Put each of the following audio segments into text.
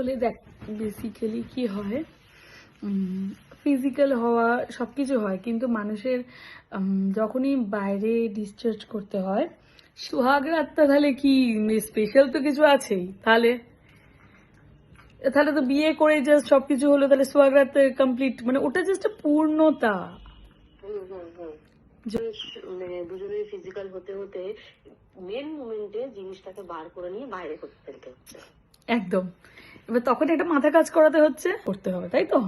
হলে দেখ বেসিক্যালি কি হয় ফিজিক্যাল হওয়া সব কিছু হয় কিন্তু মানুষের যখনই বাইরে ডিসচার্জ করতে হয় সোহাগ রাতটা তাহলে কি স্পেশাল তো কিছু আছেই তাহলে? তাহলে তো বিয়ে করে জাস্ট সব কিছু হলো তাহলে সোহাগ রাত কমপ্লিট মানে ওটা জাস্ট পূর্ণতা। মানে দুজনের ফিজিক্যাল হতে হতে মেন মোমেন্টে জিনিসটাকে বার করে নিয়ে বাইরে করতে একদম। এবার তখন একটা মাথা কাজ করাতে হচ্ছে। করতে হবে তাই তো?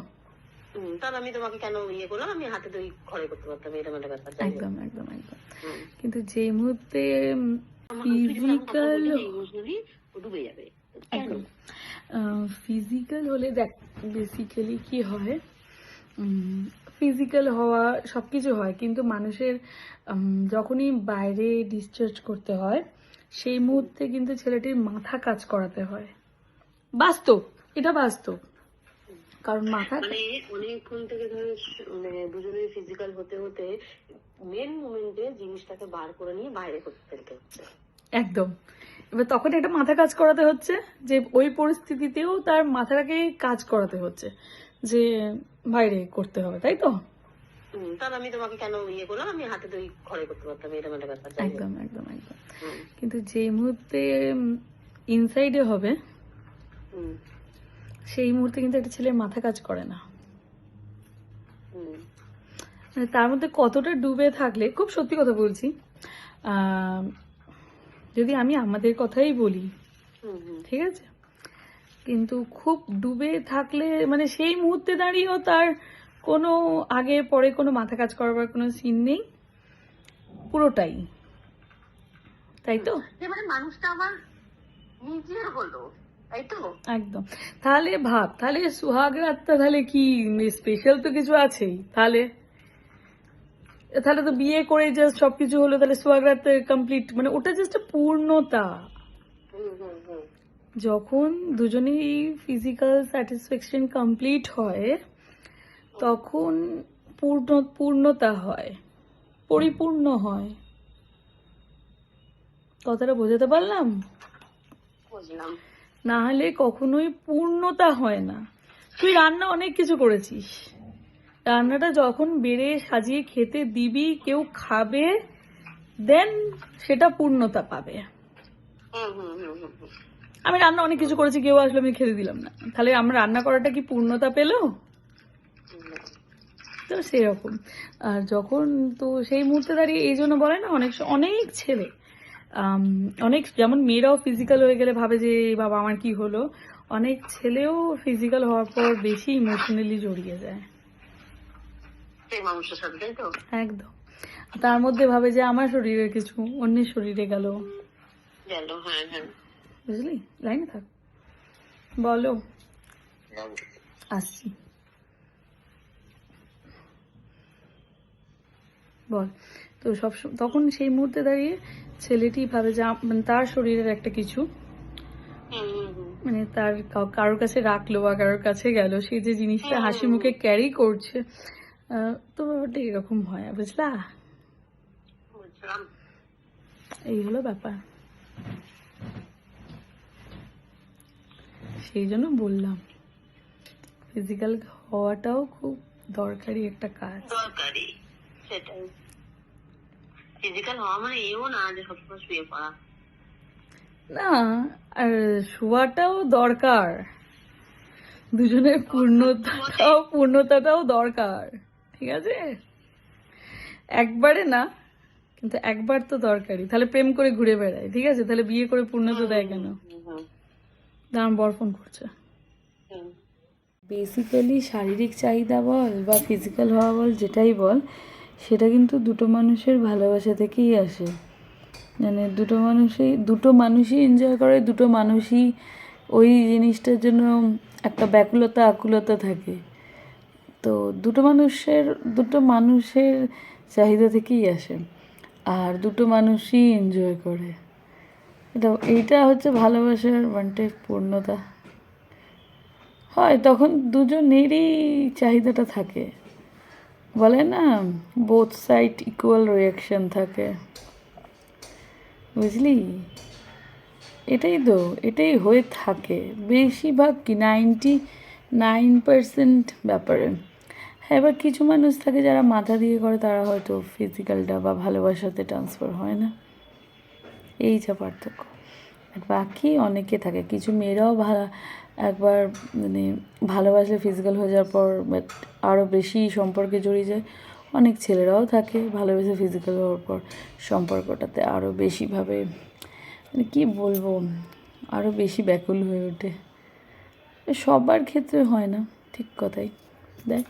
আমি তোমাকে কেন ইয়ে করলাম? আমি হাতে ঘরে করতে পারতাম এরকম একটা ব্যাপার একদম একদম একদম। কিন্তু যে মুহূর্তে ফিজিক্যাল ডুবে যাবে। একদম। ফিজিক্যাল হলে দেখ বেসিক্যালি কি হয়? ফিজিক্যাল হওয়া সব কিছু হয় কিন্তু মানুষের যখনই বাইরে ডিসচার্জ করতে হয় সেই মুহূর্তে কিন্তু ছেলেটির মাথা কাজ করাতে হয়। বাস্তব এটা বাস্তব। কারণ মাথা মানে অনেকক্ষণ থেকে ধরো মানে দুজনের ফিজিক্যাল হতে হতে মেন মোমেন্টে জিনিসটাকে বার করে নিয়ে বাইরে করতে ফেলতে হচ্ছে। একদম। এবার তখন একটা মাথা কাজ করাতে হচ্ছে যে ওই পরিস্থিতিতেও তার মাথাটাকে কাজ করাতে হচ্ছে যে বাইরে করতে হবে তাই তো? তাহলে আমি তোমাকে কেন ইয়ে করলাম? আমি হাতে তো ঘরে করতে পারতাম এরকম একটা ব্যাপার একদম একদম একদম। কিন্তু যে মুহূর্তে ইনসাইডে হবে সেই মুহূর্তে কিন্তু একটা ছেলের মাথা কাজ করে না। মানে তার মধ্যে কতটা ডুবে থাকলে খুব সত্যি কথা বলছি যদি আমি আমাদের কথাই বলি ঠিক আছে? কিন্তু খুব ডুবে থাকলে মানে সেই মুহূর্তে দাঁড়িয়েও তার কোনো আগে পরে কোনো মাথা কাজ করবার কোনো সিন নেই পুরোটাই। তাই তো? এবারে মানুষটা আমার নিজের হলো। তাই তো? একদম। তাহলে ভাব তাহলে সোহাগ রাতটা তাহলে কি স্পেশাল তো কিছু আছেই তাহলে? তাহলে তো বিয়ে করে জাস্ট সবকিছু হলো তাহলে সোহাগ রাত কমপ্লিট মানে ওটা জাস্ট পূর্ণতা। যখন দুজনেই ফিজিক্যাল স্যাটিসফ্যাকশন কমপ্লিট হয় তখন পূর্ণ পূর্ণতা হয় পরিপূর্ণ হয়। কথাটা বোঝাতে পারলাম? বুঝলাম। না হলে কখনোই পূর্ণতা হয় না। তুই রান্না অনেক কিছু করেছিস। রান্নাটা যখন বেড়ে সাজিয়ে খেতে দিবি, কেউ খাবে, দেন সেটা পূর্ণতা পাবে। আমি রান্না অনেক কিছু করেছি, কেউ আসলে আমি খেতে দিলাম না। তাহলে আমার রান্না করাটা কি পূর্ণতা পেল? তো সেরকম। আর যখন তো সেই মুহূর্তে দাঁড়িয়ে এই জন্য বলে না, অনেক অনেক ছেলে অনেক যেমন মেয়েরাও ফিজিক্যাল হয়ে গেলে ভাবে যে "এই বাবা আমার কি হলো? অনেক ছেলেও ফিজিক্যাল হওয়ার পর বেশি ইমোশনালি জড়িয়ে যায়। একদম। তার মধ্যে ভাবে যে আমার শরীরে কিছু অন্যের শরীরে গেল। গেল হ্যাঁ হ্যাঁ। বুঝলি? লাইনে থাক। বলো। আসছি। বল। তো সব তখন সেই মুহূর্তে দাঁড়িয়ে ছেলেটি ভাবে যে মানে তার শরীরের একটা কিছু। মানে তার কারোর কাছে রাখল বা কারোর কাছে গেল সে যে জিনিসটা হাসি মুখে ক্যারি করছে তো ব্যাপারটা এরকম হয় বুঝলা? এই হলো ব্যাপার। সেই জন্য বললাম ফিজিক্যাল হওয়াটাও খুব দরকারি একটা কাজ। দরকারি সেটাই। ফিজিক্যাল হওয়া মানে এও না যে সবসময় শুয়ে পড়া। না আর শোয়াটাও দরকার। দুজনের পূর্ণতাটাও পূর্ণতাটাও দরকার ঠিক আছে? একবারে না কিন্তু একবার তো দরকারি তাহলে প্রেম করে ঘুরে বেড়ায় ঠিক আছে? তাহলে বিয়ে করে পূর্ণতা দেয় কেন? দাঁড়ান বর ফোন করছে। বেসিক্যালি শারীরিক চাহিদা বল বা ফিজিক্যাল হওয়া বল যেটাই বল সেটা কিন্তু দুটো মানুষের ভালোবাসা থেকেই আসে। মানে দুটো মানুষই দুটো মানুষই এনজয় করে, দুটো মানুষই ওই জিনিসটার জন্য একটা ব্যাকুলতা, আকুলতা থাকে। তো দুটো মানুষের দুটো মানুষের চাহিদা থেকেই আসে আর দুটো মানুষই এনজয় করে। এটা, এইটা হচ্ছে ভালোবাসার ওয়ানটে পূর্ণতা। হয়, তখন দুজনেরই চাহিদাটা থাকে। বলে না বোথ সাইড ইকুয়াল রিয়াকশন থাকে। বুঝলি? এটাই তো, এটাই হয়ে থাকে। বেশিরভাগ কি নাইনটি নাইন পার্সেন্ট ব্যাপারে। হ্যাঁ এবার কিছু মানুষ থাকে যারা মাথা দিয়ে করে, তারা হয়তো ফিজিক্যালটা বা ভালোবাসাতে ট্রান্সফার হয় না। এই যা পার্থক্য। আর বাকি অনেকে থাকে। কিছু মেয়েরাও ভালো একবার মানে ভালোবাসলে ফিজিক্যাল হয়ে যাওয়ার পর বাট আরও বেশি সম্পর্কে জড়িয়ে যায়। অনেক ছেলেরাও থাকে ভালোবেসে ফিজিক্যাল হওয়ার পর সম্পর্কটাতে আরও বেশিভাবে মানে কী বলব আরও বেশি ব্যাকুল হয়ে ওঠে। সবার ক্ষেত্রে হয় না, ঠিক কথাই। দেখ।